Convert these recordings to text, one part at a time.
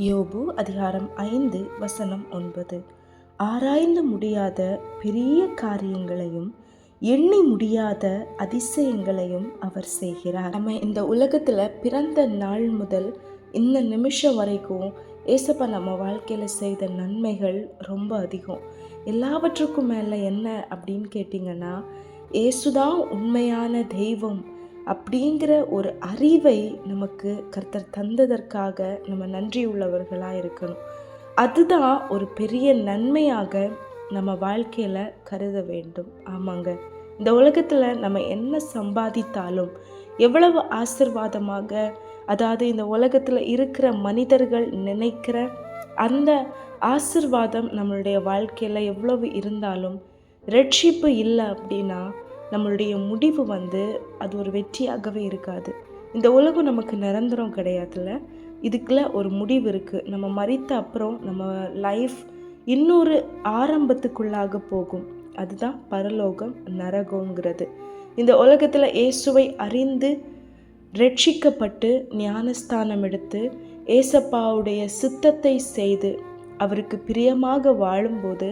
யோபு அதிகாரம் ஐந்து வசனம் ஒன்பது. ஆராய்ந்து முடியாத பெரிய காரியங்களையும் எண்ணி முடியாத அதிசயங்களையும் அவர் செய்கிறார். நம்ம இந்த உலகத்தில் பிறந்த நாள் முதல் இந்த நிமிஷம் வரைக்கும் ஏசப்பா நம்ம வாழ்க்கையில் செய்த நன்மைகள் ரொம்ப அதிகம். எல்லாவற்றுக்கும் மேலே என்ன அப்படின்னு கேட்டிங்கன்னா ஏசுதான் உண்மையான தெய்வம் அப்படிங்கிற ஒரு அறிவை நமக்கு கர்த்தர் தந்ததற்காக நம்ம நன்றி உள்ளவர்களாக இருக்கணும். அதுதான் ஒரு பெரிய நன்மையாக நம்ம வாழ்க்கையில் கருத வேண்டும். ஆமாங்க. இந்த உலகத்தில் நம்ம என்ன சம்பாதித்தாலும் எவ்வளவு ஆசிர்வாதமாக அதாவது இந்த உலகத்தில் இருக்கிற மனிதர்கள் நினைக்கிற அந்த ஆசிர்வாதம் நம்மளுடைய வாழ்க்கையில் எவ்வளவு இருந்தாலும் ரட்சிப்பு இல்லை அப்படின்னா நம்மளுடைய முடிவு வந்து அது ஒரு வெற்றியாகவே இருக்காது. இந்த உலகம் நமக்கு நிரந்தரம் கிடையாதுல்ல. இதுக்குள்ள ஒரு முடிவு இருக்குது நம்ம மறித்த அப்புறம் நம்ம லைஃப் இன்னொரு ஆரம்பத்துக்குள்ளாக போகும். அதுதான் பரலோகம் நரகங்கிறது இந்த உலகத்தில் இயேசுவை அறிந்து ரட்சிக்கப்பட்டு ஞானஸ்தானம் எடுத்து ஏசப்பாவுடைய சித்தத்தை செய்து அவருக்கு பிரியமாக வாழும்போது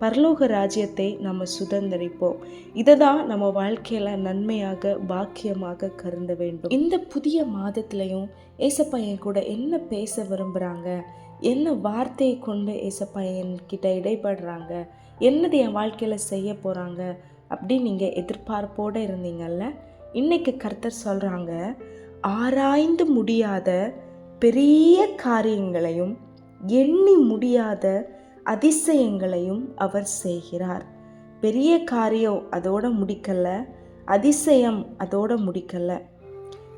பரலோக ராஜ்யத்தை நம்ம சுதந்திரிப்போம். இதை தான் நம்ம வாழ்க்கையில் நன்மையாக பாக்கியமாக கருத வேண்டும். இந்த புதிய மாதத்துலையும் ஏசப்பா என் கூட என்ன பேச விரும்புகிறாங்க என்ன வார்த்தையை கொண்டு ஏசப்பா என்கிட்ட இடைப்படுறாங்க என்னது என் வாழ்க்கையில் செய்ய போகிறாங்க அப்படின்னு நீங்கள் எதிர்பார்ப்போடு இருந்தீங்கல்ல? இன்னைக்கு கர்த்தர் சொல்கிறாங்க ஆராய்ந்து முடியாத பெரிய காரியங்களையும் எண்ணி முடியாத அதிசயங்களையும் அவர் செய்கிறார். பெரிய காரியம் அதோட முடிக்கலை அதிசயம் அதோட முடிக்கலை.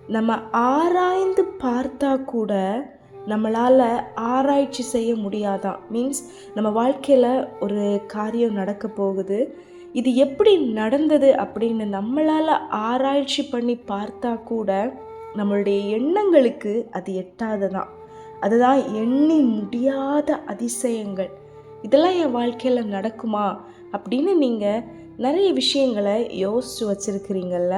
நம்ம ஆராய்ந்து பார்த்தா கூட நம்மளால் ஆராய்ச்சி செய்ய முடியாதான். மீன்ஸ் நம்ம வாழ்க்கையில் ஒரு காரியம் நடக்க போகுது. இது எப்படி நடந்தது அப்படின்னு நம்மளால் ஆராய்ச்சி பண்ணி பார்த்தா கூட நம்மளுடைய எண்ணங்களுக்கு அது எட்டாததான். அதுதான் எண்ணி முடியாத அதிசயங்கள். இதெல்லாம் என் வாழ்க்கையில் நடக்குமா அப்படின்னு நீங்கள் நிறைய விஷயங்களை யோசித்து வச்சுருக்கிறீங்கள்ல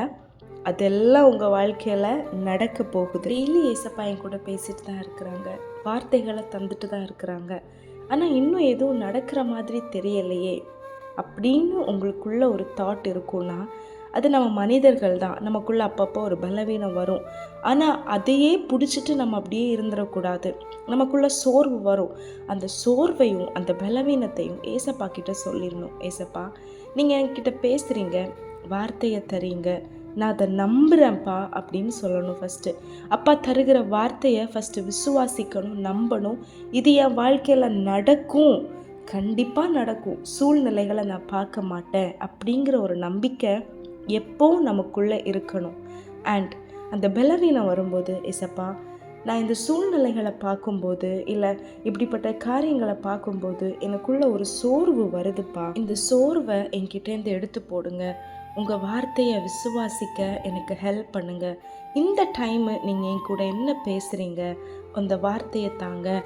அதெல்லாம் உங்கள் வாழ்க்கையில் நடக்க போகுது. டெய்லி ஏசப்பா என் கூட பேசிட்டு தான் இருக்கிறாங்க. வார்த்தைகளை தந்துட்டு தான் இருக்கிறாங்க. ஆனால் இன்னும் எதுவும் நடக்கிற மாதிரி தெரியலையே அப்படின்னு உங்களுக்குள்ள ஒரு தாட் இருக்கும்னா அது நம்ம மனிதர்கள் தான். நமக்குள்ளே அப்பப்போ ஒரு பலவீனம் வரும். ஆனால் அதையே பிடிச்சிட்டு நம்ம அப்படியே இருந்துடக்கூடாது நமக்குள்ளே சோர்வு வரும். அந்த சோர்வையும் அந்த பலவீனத்தையும் ஏசப்பா கிட்ட சொல்லிடணும் ஏசப்பா நீங்கள் என்கிட்ட பேசுகிறீங்க வார்த்தையை தரீங்க. நான் அதை நம்புகிறேன்ப்பா அப்படின்னு சொல்லணும் ஃபஸ்ட்டு அப்பா தருகிற வார்த்தையை ஃபஸ்ட்டு விசுவாசிக்கணும் நம்பணும். இது என் வாழ்க்கையில் நடக்கும். கண்டிப்பாக நடக்கும். சூழ்நிலைகளை நான் பார்க்க மாட்டேன் அப்படிங்கிற ஒரு நம்பிக்கை எப்போவும் நமக்குள்ளே இருக்கணும். அண்ட் அந்த பலவீனம் வரும்போது இசப்பா நான் இந்த சூழ்நிலைகளை பார்க்கும்போது இல்லை இப்படிப்பட்ட காரியங்களை பார்க்கும்போது எனக்குள்ள ஒரு சோர்வு வருதுப்பா. இந்த சோர்வை என்கிட்டேருந்து எடுத்து போடுங்க. உங்கள் வார்த்தையை விசுவாசிக்க எனக்கு ஹெல்ப் பண்ணுங்கள் இந்த டைமு நீங்கள் என் கூட என்ன பேசுகிறீங்க அந்த வார்த்தையை தாங்க.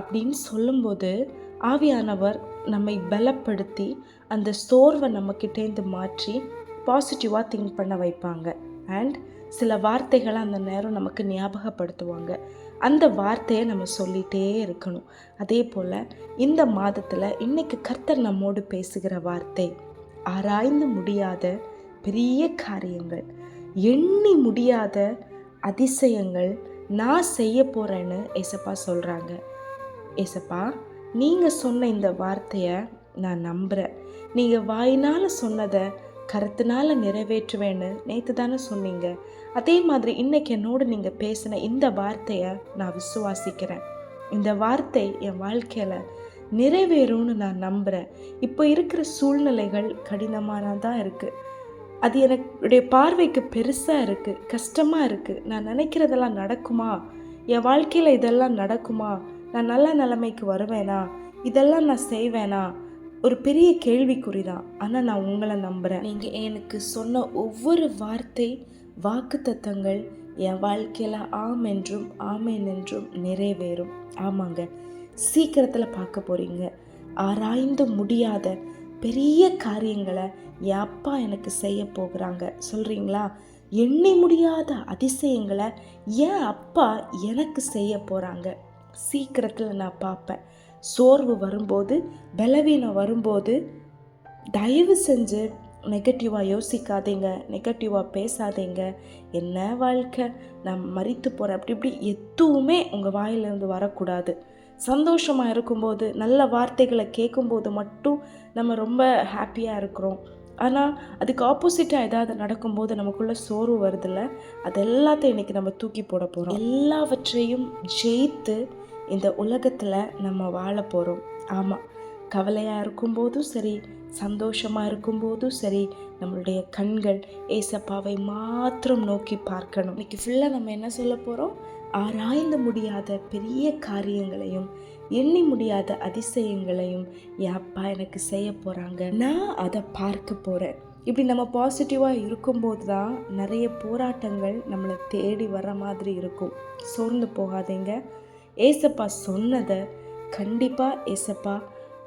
அப்படின்னு சொல்லும்போது ஆவியானவர் நம்மை பலப்படுத்தி அந்த சோர்வை நம்மக்கிட்டேருந்து மாற்றி பாசிட்டிவாக திங்க் பண்ண வைப்பாங்க. அண்ட் சில வார்த்தைகளை அந்த நேரம் நமக்கு ஞாபகப்படுத்துவாங்க. அந்த வார்த்தையை நம்ம சொல்லிகிட்டே இருக்கணும். அதே போல் இந்த மாதத்தில் இன்றைக்கி கர்த்தர் நம்மோடு பேசுகிற வார்த்தை ஆராய்ந்து முடியாத பெரிய காரியங்கள் எண்ணி முடியாத அதிசயங்கள் நான் செய்ய போகிறேன்னு ஏசப்பா சொல்கிறாங்க ஏசப்பா நீங்கள் சொன்ன இந்த வார்த்தையை நான் நம்புகிறேன் நீங்கள் வாயினால் சொன்னதை கருத்தினால நிறைவேற்றுவேன்னு நேற்று தானே சொன்னீங்க. அதே மாதிரி இன்னைக்கு என்னோடு நீங்கள் பேசின இந்த வார்த்தையை நான் விசுவாசிக்கிறேன். இந்த வார்த்தை என் வாழ்க்கையில் நிறைவேறும்னு நான் நம்புகிறேன் இப்போ இருக்கிற சூழ்நிலைகள் கடினமானதாக இருக்குது அது என்னுடைய பார்வைக்கு பெருசாக இருக்குது கஷ்டமாக இருக்குது நான் நினைக்கிறதெல்லாம் நடக்குமா? என் வாழ்க்கையில் இதெல்லாம் நடக்குமா? நான் நல்ல நிலைமைக்கு வருவேனா? இதெல்லாம் நான் செய்வேனா? ஒரு பெரிய கேள்விக்குறி தான் ஆனால் நான் உங்களை நம்புகிறேன் நீங்கள் எனக்கு சொன்ன ஒவ்வொரு வார்த்தை வாக்கு தத்தங்கள் என் வாழ்க்கையில் ஆம் என்றும் ஆமேன் என்றும் நிறைவேறும். ஆமாங்க. சீக்கிரத்தில் பார்க்க போகிறீங்க ஆராய்ந்து முடியாத பெரிய காரியங்களை என் அப்பா எனக்கு செய்ய போகிறாங்க. சொல்கிறீங்களா எண்ணி முடியாத அதிசயங்களை என் அப்பா எனக்கு செய்ய போகிறாங்க சீக்கிரத்தில் நான் பார்ப்பேன். சோர்வு வரும்போது பலவீனம் வரும்போது தயவு செஞ்சு நெகட்டிவாக யோசிக்காதீங்க நெகட்டிவாக பேசாதீங்க. என்ன வாழ்க்கை? நான் மறித்து போகிறேன் அப்படி இப்படி எதுவுமே உங்கள் வாயிலிருந்து வரக்கூடாது. சந்தோஷமாக இருக்கும்போது நல்ல வார்த்தைகளை கேட்கும்போது மட்டும் நம்ம ரொம்ப ஹாப்பியாக இருக்கிறோம். ஆனால் அதுக்கு ஆப்போசிட்டாக ஏதாவது நடக்கும்போது நமக்குள்ளே சோர்வு வருதில்ல அது எல்லாத்தையும் இன்றைக்கி நம்ம தூக்கி போட போகிறோம் எல்லாவற்றையும் ஜெயித்து இந்த உலகத்தில் நம்ம வாழ போகிறோம் ஆமாம் கவலையாக இருக்கும்போதும் சரி சந்தோஷமாக இருக்கும்போதும் சரி நம்மளுடைய கண்கள் ஏசப்பாவை மாத்திரம் நோக்கி பார்க்கணும். இன்னைக்கு ஃபுல்லாக நம்ம என்ன சொல்ல போகிறோம் ஆராய்ந்து முடியாத பெரிய காரியங்களையும் எண்ணி முடியாத அதிசயங்களையும் என் அப்பா எனக்கு செய்ய போகிறாங்க நான் அதை பார்க்க போகிறேன் இப்படி நம்ம பாசிட்டிவாக இருக்கும்போது தான் நிறைய போராட்டங்கள் நம்மளை தேடி வர மாதிரி இருக்கும். சோர்ந்து போகாதீங்க. ஏசப்பா சொன்னதை கண்டிப்பாக ஏசப்பா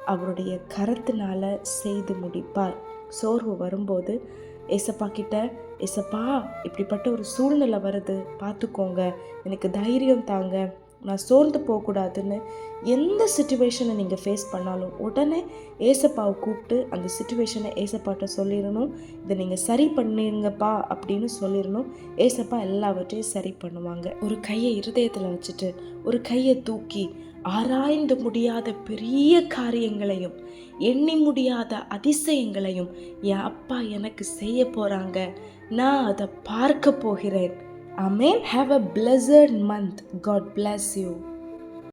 அவருடைய கரத்தினால செய்து முடிப்பார். சோர்வு வரும்போது ஏசப்பா கிட்ட ஏசப்பா இப்படிப்பட்ட ஒரு சூழ்நிலை வருது பார்த்துக்கோங்க எனக்கு தைரியம் தாங்க நான் சோர்ந்து போகக்கூடாதுன்னு எந்த சுச்சுவேஷனை நீங்கள் ஃபேஸ் பண்ணாலும் உடனே ஏசப்பாவை கூப்பிட்டு அந்த சுச்சுவேஷனை ஏசப்பாட்ட சொல்லிடணும். இதை நீங்கள் சரி பண்ணிருங்கப்பா அப்படின்னு சொல்லிடணும். ஏசப்பா எல்லாவற்றையும் சரி பண்ணுவாங்க. ஒரு கையை இருதயத்தில் வச்சுட்டு ஒரு கையை தூக்கி ஆராய்ந்து முடியாத பெரிய காரியங்களையும் எண்ணி முடியாத அதிசயங்களையும் என் அப்பா எனக்கு செய்ய போகிறாங்க நான் அதை பார்க்க போகிறேன். Amen. Have a blessed month. God bless you.